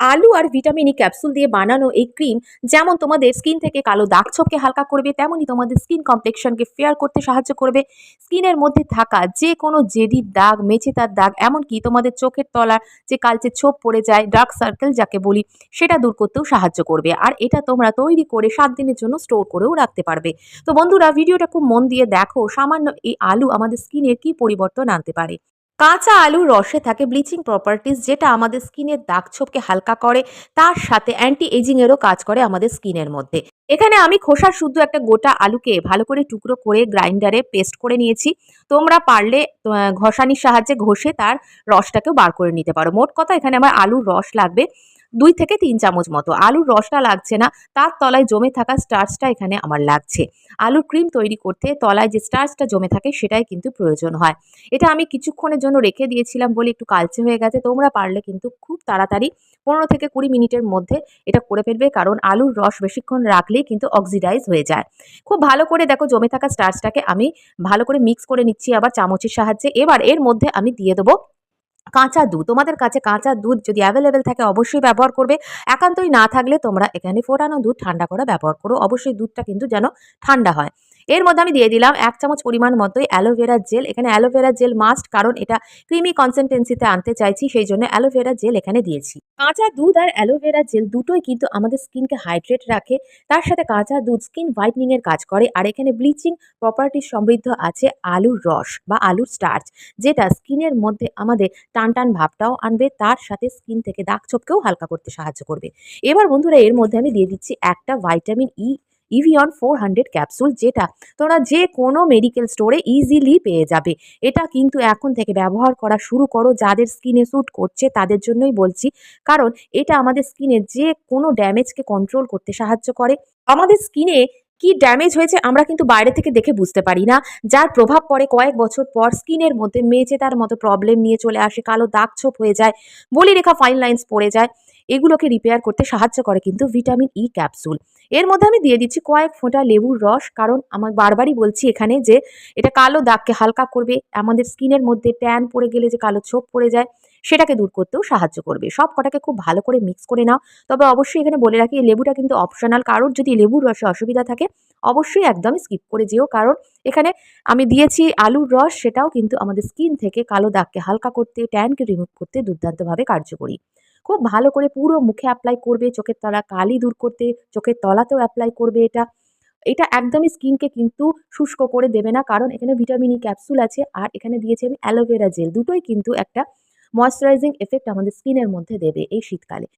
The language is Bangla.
আলু আর ভিটামিন ই ক্যাপসুল দিয়ে বানানো এই ক্রিম, যেমন তোমাদের স্কিন থেকে কালো দাগ ছোপকে হালকা করবে তেমনই তোমাদের স্কিন কমপ্লেকশনকে ফেয়ার করতে সাহায্য করবে। স্কিনের মধ্যে থাকা যে কোনো জেদির দাগ মেচেতার দাগ, এমনকি তোমাদের চোখের তলার যে কালচে ছোপ পড়ে যায়, ডার্ক সার্কেল যাকে বলি, সেটা দূর করতেও সাহায্য করবে। আর এটা তোমরা তৈরি করে সাত দিনের জন্য স্টোর করেও রাখতে পারবে। তো বন্ধুরা, ভিডিওটা খুব মন দিয়ে দেখো, সামান্য এই আলু আমাদের স্কিনের কি পরিবর্তন আনতে পারে। কাঁচা আলুর রসে থাকে ব্লিচিং প্রপার্টিস যেটা আমাদের স্কিনের দাগ ছোপকে হালকা করে, তার সাথে অ্যান্টি এজিংয়েরও কাজ করে আমাদের স্কিনের মধ্যে। এখানে আমি খোসার শুদ্ধ একটা গোটা আলুকে ভালো করে টুকরো করে গ্রাইন্ডারে পেস্ট করে নিয়েছি। তোমরা পারলে ঘষানির সাহায্যে ঘষে তার রসটাকেও বার করে নিতে পারো। মোট কথা এখানে আমার আলুর রস লাগবে দুই থেকে তিন চামচ মতো। আলুর রসটা লাগছে না, তার তলায় জমে থাকা স্টার্চটা এখানে আমার লাগছে। আলুর ক্রিম তৈরি করতে তলায় যে স্টার্চটা জমে থাকে সেটাই কিন্তু প্রয়োজন হয়। এটা আমি কিছুক্ষণের জন্য রেখে দিয়েছিলাম বলে একটু কালচে হয়ে গেছে, তোমরা পারলে কিন্তু খুব তাড়াতাড়ি পনেরো থেকে কুড়ি মিনিটের মধ্যে এটা করে ফেলবে, কারণ আলুর রস বেশিক্ষণ রাখলেই কিন্তু অক্সিডাইজ হয়ে যায়। খুব ভালো করে দেখো জমে থাকা স্টার্চটাকে আমি ভালো করে মিক্স করে নিচ্ছি আবার চামচের সাহায্যে। এবার এর মধ্যে আমি দিয়ে দেবো কাঁচা দুধ, তোমাদের কাছে কাঁচা দুধ যদি অ্যাভেলেবেল থাকে অবশ্যই ব্যবহার করবে। একান্তই না থাকলে তোমরা এখানে ফোটানো দুধ ঠান্ডা করে ব্যবহার করো। অবশ্যই দুধটা কিন্তু যেন ঠান্ডা হয়। এর মধ্যে আমি দিয়ে দিলাম এক চামচ পরিমাণ মতোই অ্যালোভেরা জেল এখানে অ্যালোভেরা জেল মাস্ট কারণ এটা ক্রিমি কনসিস্টেন্সিতে আনতে চাইছি, সেই জন্য অ্যালোভেরা জেল এখানে দিয়েছি। কাঁচা দুধ আর অ্যালোভেরা জেল দুটোই কিন্তু আমাদের স্কিনকে হাইড্রেট রাখে। তার সাথে কাঁচা দুধ স্কিন হোয়াইটনিং এর কাজ করে। আর এখানে ব্লিচিং প্রপার্টি সমৃদ্ধ আছে আলুর রস বা আলুর স্টার্চ যেটা স্কিনের মধ্যে আমাদের টান টান ভাবটাও আনবে, তার সাথে স্কিন থেকে দাগ ছোপকেও হালকা করতে সাহায্য করবে। এবার বন্ধুরা, এর মধ্যে আমি দিয়ে দিচ্ছি একটা vitamin E Evion four hundred capsule, যেটা তোমরা যে কোনো মেডিকেল স্টোরে ইজিলি পেয়ে যাবে। এটা কিন্তু এখন থেকে ব্যবহার করা শুরু করো, যাদের স্কিনে স্যুট করছে, তাদের জন্যই বলছি। কারণ এটা আমাদের স্কিনে যে কোনো ড্যামেজকে কন্ট্রোল করতে সাহায্য করে। আমাদের স্কিনে কি ড্যামেজ হয়েছে আমরা কিন্তু বাইরে থেকে দেখে বুঝতে পারি না। যার প্রভাব পড়ে কয়েক বছর পর স্কিনের মধ্যে মেচে তার মতো প্রবলেম নিয়ে চলে আসে, কালো দাগ ছোপ হয়ে যায়, বলি রেখা ফাইন লাইন্স পড়ে যায়। এগুলোকে রিপেয়ার করতে সাহায্য করে কিন্তু ভিটামিন ই ক্যাপসুল এর মধ্যে আমি দিয়ে দিচ্ছি কয়েক ফোঁটা লেবুর রস, কারণ আমার বারবারই বলছি এখানে যে এটা কালো দাগকে হালকা করবে, আমাদের স্কিনের মধ্যে ট্যান পড়ে গেলে যে কালো ছোপ পড়ে যায়, সেটাকে দূর করতেও সাহায্য করবে। সব কটাকে খুব ভালো করে মিক্স করে নাও। তবে অবশ্যই এখানে বলে রাখি লেবুটা কিন্তু অপশনাল কারোর যদি লেবুর রসে অসুবিধা থাকে, অবশ্যই একদমই স্কিপ করে যেও। কারণ এখানে আমি দিয়েছি আলুর রস, সেটাও কিন্তু আমাদের স্কিন থেকে কালো দাগকে হালকা করতে ট্যানকে রিমুভ করতে দুর্দান্তভাবে কার্যকরী। খুব ভালো করে পুরো মুখে অ্যাপ্লাই করবে, চোখের তলা কালি দূর করতে, চোখের তলাতেও অ্যাপ্লাই করবে এটা। এটা একদমই স্কিনকে কিন্তু শুষ্ক করে দেবে না, কারণ এখানে ভিটামিন ই ক্যাপসুল আছে আর এখানে দিয়েছে আমি অ্যালোভেরা জেল দুটোই কিন্তু একটা ময়শ্চারাইজিং এফেক্ট আমাদের স্কিনের মধ্যে দেবে এই শীতকালে।